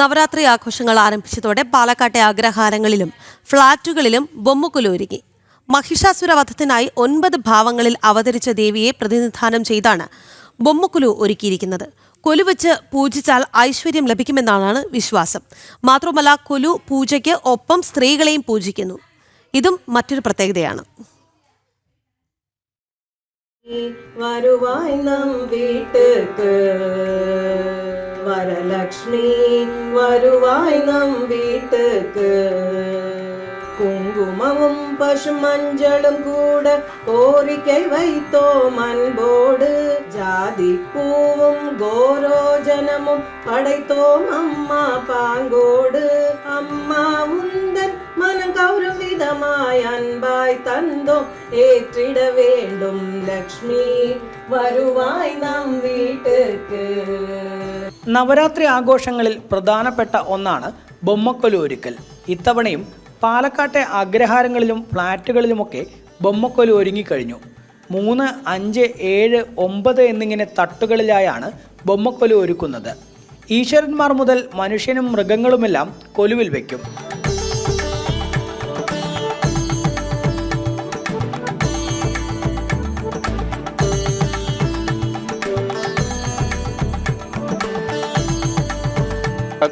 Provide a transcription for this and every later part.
നവരാത്രി ആഘോഷങ്ങൾ ആരംഭിച്ചതോടെ പാലക്കാട്ടെ അഗ്രഹാരങ്ങളിലും ഫ്ളാറ്റുകളിലും ബൊമ്മക്കുലു ഒരുങ്ങി മഹിഷാസുര വധത്തിനായി ഒൻപത് ഭാവങ്ങളിൽ അവതരിച്ച ദേവിയെ പ്രതിനിധാനം ചെയ്താണ് ബൊമ്മക്കുലു ഒരുക്കിയിരിക്കുന്നത്. കൊലു വെച്ച് പൂജിച്ചാൽ ഐശ്വര്യം ലഭിക്കുമെന്നാണ് വിശ്വാസം. മാത്രമല്ല കൊലു പൂജയ്ക്ക് ഒപ്പം സ്ത്രീകളെയും പൂജിക്കുന്നു. ഇതും മറ്റൊരു പ്രത്യേകതയാണ്. വരുവായ് നാം വീട്ടുക്ക് லக்ஷ்மி வருவாய் நம் வீட்டுக்கு. குங்குமமும் பசு மஞ்சளும் கூட கோரிக்கை வைத்தோம் அன்போடு. ஜாதி பூவும் கோரோஜனமும் படைத்தோம் அம்மா பாங்கோடு. அம்மா உந்தன் மனம் கௌரும் விதமாய் அன்பாய் தந்தோம். ஏற்றிட வேண்டும் லக்ஷ்மி வருவாய் நம் வீட்டுக்கு. നവരാത്രി ആഘോഷങ്ങളിൽ പ്രധാനപ്പെട്ട ഒന്നാണ് ബൊമ്മക്കൊലു ഒരുക്കൽ ഇത്തവണയും പാലക്കാട്ടെ അഗ്രഹാരങ്ങളിലും ഫ്ലാറ്റുകളിലുമൊക്കെ ബൊമ്മക്കൊലു ഒരുങ്ങിക്കഴിഞ്ഞു. മൂന്ന് അഞ്ച് ഏഴ് ഒമ്പത് എന്നിങ്ങനെ തട്ടുകളിലായാണ് ബൊമ്മക്കൊലു ഒരുക്കുന്നത്. ഈശ്വരന്മാർ മുതൽ മനുഷ്യനും മൃഗങ്ങളുമെല്ലാം കൊലുവിൽ വയ്ക്കും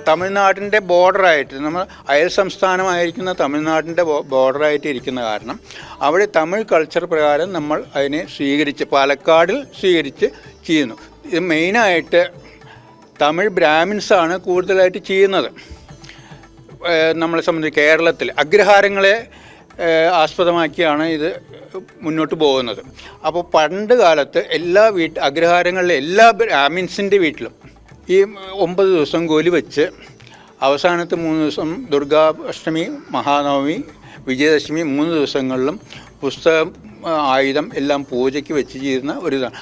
തമിഴ്നാടിന്റെ ബോർഡറായിട്ട് നമ്മൾ അയൽ സംസ്ഥാനമായിരിക്കുന്ന തമിഴ്നാടിന്റെ ബോർഡറായിട്ട് ഇരിക്കുന്ന കാരണം അവിടെ തമിഴ് കൾച്ചർ പ്രകാരം നമ്മൾ അതിനെ സ്വീകരിച്ച് പാലക്കാടിൽ സ്വീകരിച്ച് ചെയ്യുന്നു. ഇത് മെയിനായിട്ട് തമിഴ് ബ്രാഹ്മിൻസാണ് കൂടുതലായിട്ട് ചെയ്യുന്നത്. നമ്മളെ സംബന്ധിച്ച് കേരളത്തിൽ അഗ്രഹാരങ്ങളെ ആസ്പദമാക്കിയാണ് ഇത് മുന്നോട്ട് പോകുന്നത്. അപ്പോൾ പണ്ട് കാലത്ത് എല്ലാ വീട്ട് അഗ്രഹാരങ്ങളിലെ എല്ലാ ബ്രാഹ്മിൻസിന്റെ വീട്ടിലും ഈ ഒമ്പത് ദിവസം ഗോലി വെച്ച് അവസാനത്തെ മൂന്ന് ദിവസം ദുർഗാഷ്ടമി മഹാനവമി വിജയദശമി മൂന്ന് ദിവസങ്ങളിലും പുസ്തകം ആയുധം എല്ലാം പൂജയ്ക്ക് വെച്ച് ചെയ്യുന്ന ഒരു ഇതാണ്.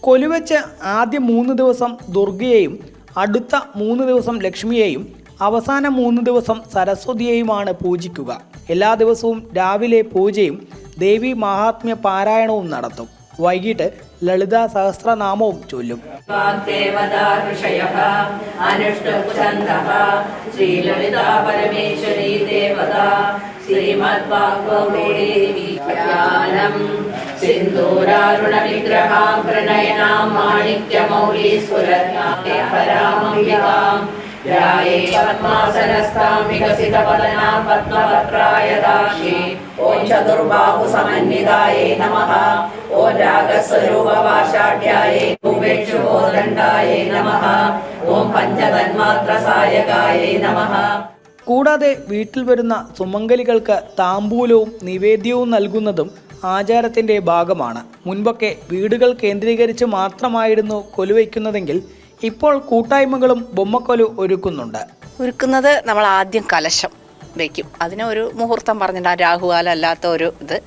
കൊലുവച്ച് ആദ്യ മൂന്ന് ദിവസം ദുർഗയെയും അടുത്ത മൂന്ന് ദിവസം ലക്ഷ്മിയെയും അവസാന മൂന്ന് ദിവസം സരസ്വതിയെയുമാണ് പൂജിക്കുക. എല്ലാ ദിവസവും രാവിലെ പൂജയും ദേവി മഹാത്മ്യ പാരായണവും നടത്തും. വൈകിട്ട് ലളിതാ സഹസ്രനാമവും ചൊല്ലും. സിന്ദൂരാരുണവിഗ്രഹാം പ്രണയനാം മാണിക്യമൗലീശ്വരാം പരാമംബികാം परमेश्वरी देवता श्रीमद्वाग्वौडेवी ज्ञानम् सिन्दूरारुणविग्रहां प्रणयनां माणिक्यमौलीस्फुरत्यापरामम्बिकाम् ध्याये पद्मासनस्तां विकसितपदनां पद्मपत्राय दाक्षी ॐ चतुर्बाहुसमन्वितायै नमः ॐ रागस्वरूपभाषाढ्यायै भूवेक्षुबोधण्डायै नमः ॐ पञ्चतन्मात्रसायकायै नमः കൂടാതെ വീട്ടിൽ വരുന്ന സുമംഗലികൾക്ക് താമ്പൂലവും നിവേദ്യവും നൽകുന്നതും ആചാരത്തിന്റെ ഭാഗമാണ് മുൻപൊക്കെ വീടുകൾ കേന്ദ്രീകരിച്ച് മാത്രമായിരുന്നു കൊലുവയ്ക്കുന്നതെങ്കിൽ ഇപ്പോൾ കൂട്ടായ്മകളും ബൊമ്മക്കൊലു ഒരുക്കുന്നുണ്ട്. ഒരുക്കുന്നത് നമ്മൾ ആദ്യം കലശം വയ്ക്കും അതിന് ഒരു മുഹൂർത്തം പറഞ്ഞിട്ട് രാഹുകാലം അല്ലാത്ത ഒരു ഇത്.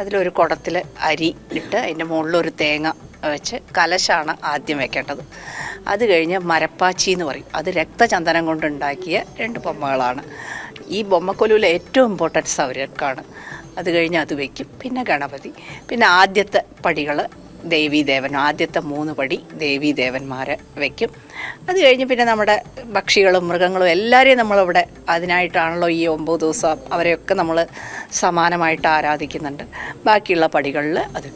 അതിലൊരു കുടത്തിൽ അരി ഇട്ട് അതിന്റെ മുകളിലൊരു തേങ്ങ വെച്ച് കലശാണ് ആദ്യം വെക്കേണ്ടത്. അത് കഴിഞ്ഞ് മരപ്പാച്ചി എന്ന് പറയും. അത് രക്തചന്ദനം കൊണ്ടുണ്ടാക്കിയ രണ്ട് ബൊമ്മകളാണ്. ഈ ബൊമ്മക്കൊലുവിലെ ഏറ്റവും ഇമ്പോർട്ടൻസ് അവർക്കാണ് അത് കഴിഞ്ഞ് അത് വയ്ക്കും പിന്നെ ഗണപതി. പിന്നെ ആദ്യത്തെ പടികൾ ദേവീദേവൻ. ആദ്യത്തെ മൂന്ന് പടി ദേവീദേവന്മാരെ വയ്ക്കും അത് കഴിഞ്ഞ് പിന്നെ നമ്മുടെ പക്ഷികളും മൃഗങ്ങളും എല്ലാവരെയും നമ്മളിവിടെ അതിനായിട്ടാണല്ലോ ഈ ഒമ്പത് ദിവസം അവരെയൊക്കെ നമ്മൾ സമാനമായിട്ട് ആരാധിക്കുന്നുണ്ട്. ബാക്കിയുള്ള പടികളിൽ അത്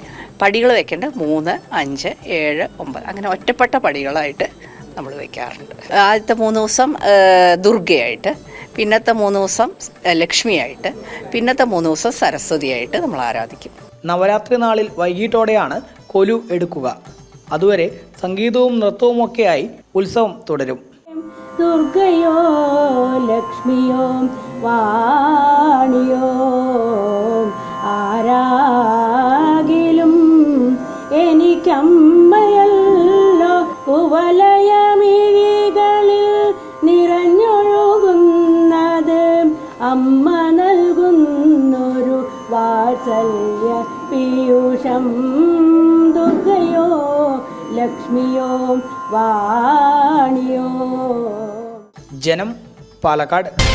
പടികൾ വെക്കേണ്ടത് മൂന്ന് അഞ്ച് ഏഴ് ഒമ്പത് അങ്ങനെ ഒറ്റപ്പെട്ട പടികളായിട്ട് നമ്മൾ വയ്ക്കാറുണ്ട് ആദ്യത്തെ മൂന്ന് ദിവസം ദുർഗയായിട്ട് പിന്നത്തെ മൂന്ന് ദിവസം ലക്ഷ്മിയായിട്ട് പിന്നത്തെ മൂന്ന് ദിവസം സരസ്വതിയായിട്ട് നമ്മൾ ആരാധിക്കും. നവരാത്രി നാളിൽ വൈകിട്ടോടെയാണ് കൊലു എടുക്കുക. അതുവരെ സംഗീതവും നൃത്തവും ഒക്കെയായി ഉത്സവം തുടരും. ദുർഗയോ ലക്ഷ്മിയോ വാണിയോ ആരാകിലും എനിക്കമ്മയല്ലോ. കുവലയമിഴികളിൽ നിറഞ്ഞൊഴുകുന്നത് അമ്മ നൽകുന്നൊരു വാത്സല്യ പീയൂഷം. ദുർഗയോ ലക്ഷ്മിയോ വാണിയോ. ജനം പാലക്കാട്.